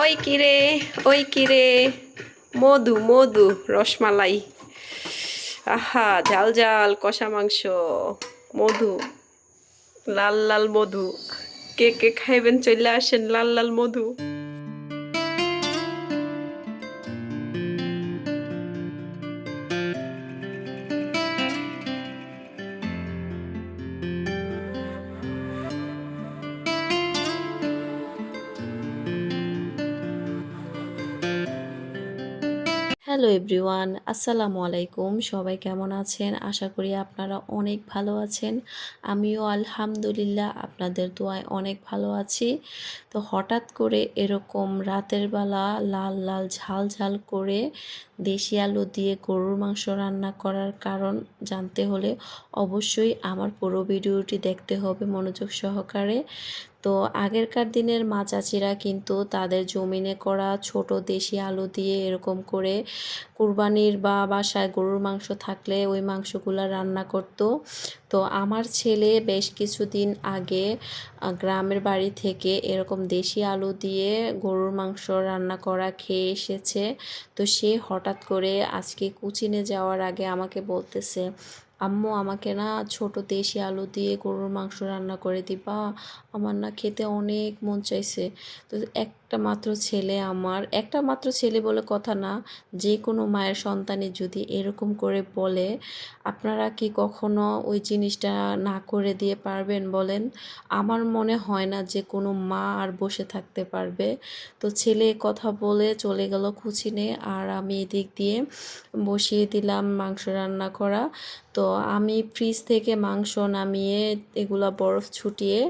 ওই কিরে ওই কিরে মধু মধু, রসমালাই। আহা, ঝাল ঝাল কষা মাংস, মধু, লাল লাল মধু। কে কে খাইবেন চলে আসেন লাল লাল মধু। হ্যালো এভরিওয়ান আসসালামু আলাইকুম সবাই কেমন আছেন? আশা করি আপনারা অনেক ভালো আছেন। আমিও আলহামদুলিল্লাহ আপনাদের দোয়ায় অনেক ভালো আছি। তো হঠাৎ করে এরকম রাতের বেলা লাল লাল ঝাল ঝাল করে দেশি আলু দিয়ে গরুর মাংস রান্না করার কারণ জানতে হলে অবশ্যই আমার পুরো ভিডিওটি দেখতে হবে মনোযোগ সহকারে। তো আগেরকার দিনের মা চাচিরা কিন্তু তাদের জমিনে করা ছোট দেশি আলু দিয়ে এরকম করে কুরবানির বা বাসায় গরুর মাংস থাকলে ওই মাংসগুলো রান্না করতো। তো আমার ছেলে বেশ কিছুদিন আগে গ্রামের বাড়ি থেকে এরকম দেশি আলু দিয়ে গরুর মাংস রান্না করা খেয়ে এসেছে। তো সে হঠাৎ করে আজকে কুচিনে যাওয়ার আগে আমাকে বলতেছে, আম্মু, আমাকে না ছোট দেশি আলু দিয়ে গরুর মাংস রান্না করে দিবা। আমার না খেতে অনেক মন চাইছে। তো একটা মাত্র ছেলে আমার। একটা মাত্র ছেলে বলে কথা না, যে কোনো মায়ের সন্তানই যদি এরকম করে বলে, আপনারা কি কখনো ওই জিনিসটা না করে দিয়ে পারবেন বলেন? আমার মনে হয় না যে কোনো মা আর বসে থাকতে পারবে। তো ছেলে কথা বলে চলে গেল কুচিনে আর আমি এদিক দিয়ে বসিয়ে দিলাম মাংস রান্না করা। তো আমি ফ্রিজ থেকে মাংস নামিয়ে এগুলা বরফ ছুটিয়ে,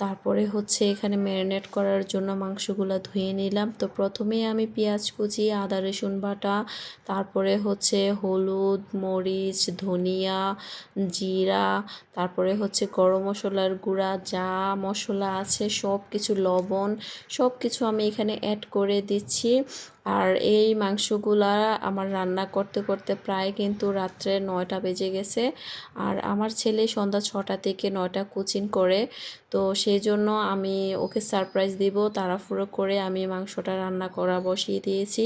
তারপরে হচ্ছে এখানে ম্যারিনেট করার জন্য মাংসগুলো ধুয়ে নিলাম। তো প্রথমে আমি পেঁয়াজ কুচি, আদা, রসুন বাটা, তারপরে হচ্ছে হলুদ, মরিচ, ধনিয়া, জিরা, তারপরে হচ্ছে গরম মশলার গুঁড়া, যা মশলা আছে সব কিছু লবণ সব কিছু আমি এখানে অ্যাড করে দিচ্ছি। আর এই মাংসগুলা আমার রান্না করতে করতে প্রায় কিন্তু রাত্রে নয়টা বেজে গেছে। আর আমার ছেলে সন্ধ্যা ছটা থেকে নয়টা কোচিং করে, তো সেই জন্য আমি ওকে সারপ্রাইজ দিব, তাড়াহুড়ো করে আমি মাংসটা রান্না করা বসিয়ে দিয়েছি।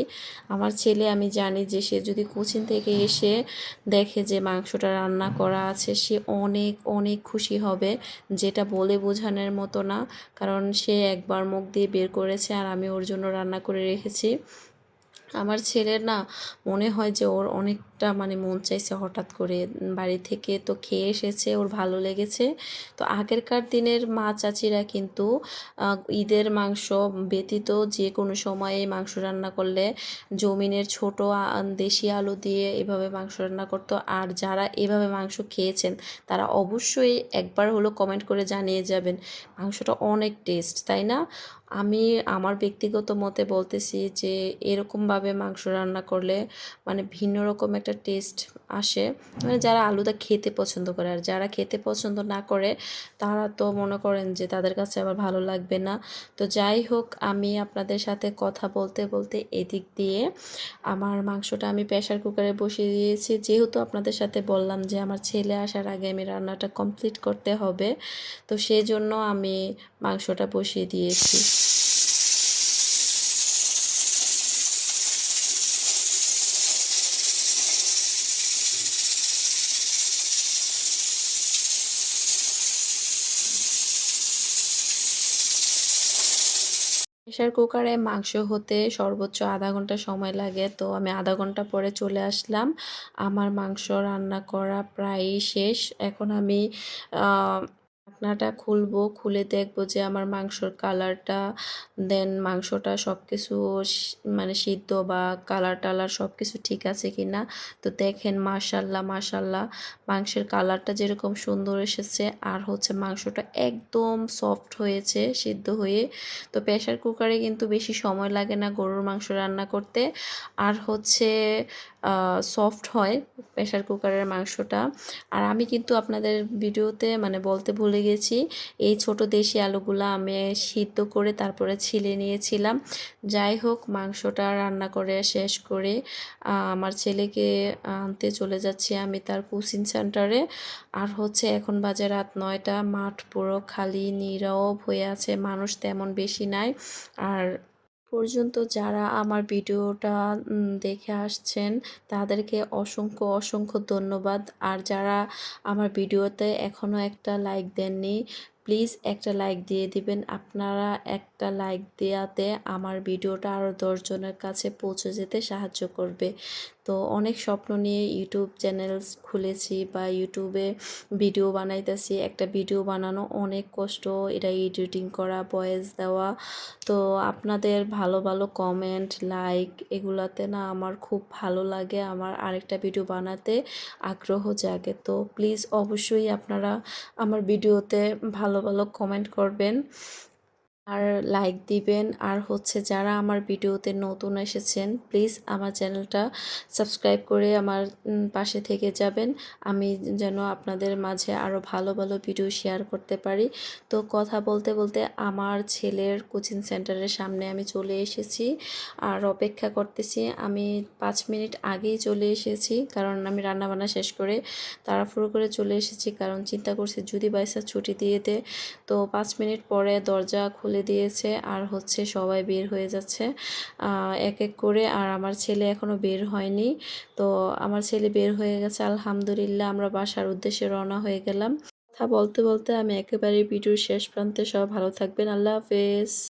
আমার ছেলে, আমি জানি যে সে যদি কোচিং থেকে এসে দেখে যে মাংসটা রান্না করা আছে, সে অনেক অনেক খুশি হবে, যেটা বলে বোঝানোর মতো না। কারণ সে একবার মুখ দিয়ে বের করেছে আর আমি ওর জন্য রান্না করে রেখেছি। আমার ছেলের না মনে হয় যে ওর অনেকটা মানে মন চাইছে হঠাৎ করে বাড়ি থেকে তো খেয়ে এসেছে, ওর ভালো লেগেছে। তো আগেরকার দিনের মা চাচিরা কিন্তু ঈদের মাংস ব্যতীত যে কোনো সময়ে মাংস রান্না করলে জমিনের ছোট দেশি আলু দিয়ে এভাবে মাংস রান্না করতো। আর যারা এভাবে মাংস খেয়েছেন, তারা অবশ্যই একবার হলো কমেন্ট করে জানিয়ে যাবেন, মাংসটা অনেক টেস্ট তাই না? আমি আমার ব্যক্তিগত মতে বলতেছি যে, এরকমভাবে মাংস রান্না করলে মানে ভিন্ন রকম একটা টেস্ট আসে। মানে যারা আলুটা খেতে পছন্দ করে আর যারা খেতে পছন্দ না করে, তারা তো মনে করেন যে তাদের কাছে আবার ভালো লাগবে না। তো যাই হোক, আমি আপনাদের সাথে কথা বলতে বলতে এদিক দিয়ে আমার মাংসটা আমি প্রেশার কুকারে বসিয়ে দিয়েছি। যেহেতু আপনাদের সাথে বললাম যে আমার ছেলে আসার আগে আমি রান্নাটা কমপ্লিট করতে হবে, তো সেই জন্য আমি মাংসটা বসিয়ে দিয়েছি। প্রেশার কুকারে মাংস হতে সর্বোচ্চ আধা ঘণ্টা সময় লাগে। তো আমি আধা ঘণ্টা পরে চলে আসলাম। আমার মাংস রান্না করা প্রায় শেষ। এখন আমি ঢাকনাটা খুলবো, খুলে দেখব যে আমার মাংসর কালারটা, দেন মাংসটা সব কিছু মানে সিদ্ধ বা কালার টালার সব কিছু ঠিক আছে কি না তো দেখেন মাশাল্লাহ মাশাল্লাহ, মাংসের কালারটা যেরকম সুন্দর এসেছে, আর হচ্ছে মাংসটা একদম সফট হয়েছে, সিদ্ধ হয়ে, তো প্রেশার কুকারে কিন্তু বেশি সময় লাগে না গরুর মাংস রান্না করতে, আর হচ্ছে সফট হয় প্রেশার কুকারের মাংসটা। আর আমি কিন্তু আপনাদের ভিডিওতে মানে বলতে ভুলে গেছি, এই ছোট দেশি আলুগুলো আমি সিদ্ধ করে তারপরে ছিলে নিয়েছিলাম। যাই হোক, মাংসটা রান্না করে শেষ করে আমার ছেলেকে আনতে চলে যাচ্ছি আমি তার কোচিং সেন্টারে আর হচ্ছে এখন বাজে রাত নয়টা, মাঠ পুরো খালি, নীরব হয়ে আছে, মানুষ তেমন বেশি নাই। আর পর্যন্ত যারা আমার ভিডিওটা দেখে আসছেন, তাদেরকে অসংখ্য অসংখ্য ধন্যবাদ। আর যারা আমার ভিডিওতে এখনও একটা লাইক দেননি প্লিজ একটা লাইক দিয়ে দিবেন। আপনারা একটা লাইক দেওয়াতে আমার ভিডিওটা আরও দশজনের কাছে পৌঁছে যেতে সাহায্য করবে। তো অনেক স্বপ্ন নিয়ে ইউটিউব চ্যানেল খুলেছি বা ইউটিউবে ভিডিও বানাইতেছি। একটা ভিডিও বানানো অনেক কষ্ট, এটা এডিটিং করা ভয়েস দেওয়া। তো আপনাদের ভালো ভালো কমেন্ট লাইক এগুলাতে না আমার খুব ভালো লাগে, আমার আরেকটা ভিডিও বানাতে আগ্রহ জাগে। তো প্লিজ অবশ্যই আপনারা আমার ভিডিওতে ভালো ভালো কমেন্ট করবেন। আর লাইক দিবেন। আর হচ্ছে যারা আমার ভিডিওতে নতুন এসেছেন প্লিজ আমার চ্যানেলটা সাবস্ক্রাইব করে আমার পাশে থেকে যাবেন। আমি যেন আপনাদের মাঝে আরও ভালো ভালো ভিডিও শেয়ার করতে পারি। তো কথা বলতে বলতে আমার ছেলের কোচিং সেন্টারের সামনে আমি চলে এসেছি আর অপেক্ষা করতেছি। আমি পাঁচ মিনিট আগেই চলে এসেছি কারণ আমি রান্নাবান্না শেষ করে তাড়াহুড়ো করে চলে এসেছি কারণ চিন্তা করছি যদি বাইসা ছুটি দিয়ে দে তো পাঁচ মিনিট পরে দরজা খুলে দিয়েছে আর হচ্ছে সবাই বের হয়ে যাচ্ছে। এক এক করে আর আমার ছেলে এখনও বের হয়নি। তো আমার ছেলে বের হয়ে গেছে, আলহামদুলিল্লাহ আমরা বাসার উদ্দেশ্যে রওনা হয়ে গেলাম। কথা বলতে বলতে আমি একেবারে ভিডিওর শেষ প্রান্তে সব ভালো থাকবেন। আল্লাহ হাফেজ।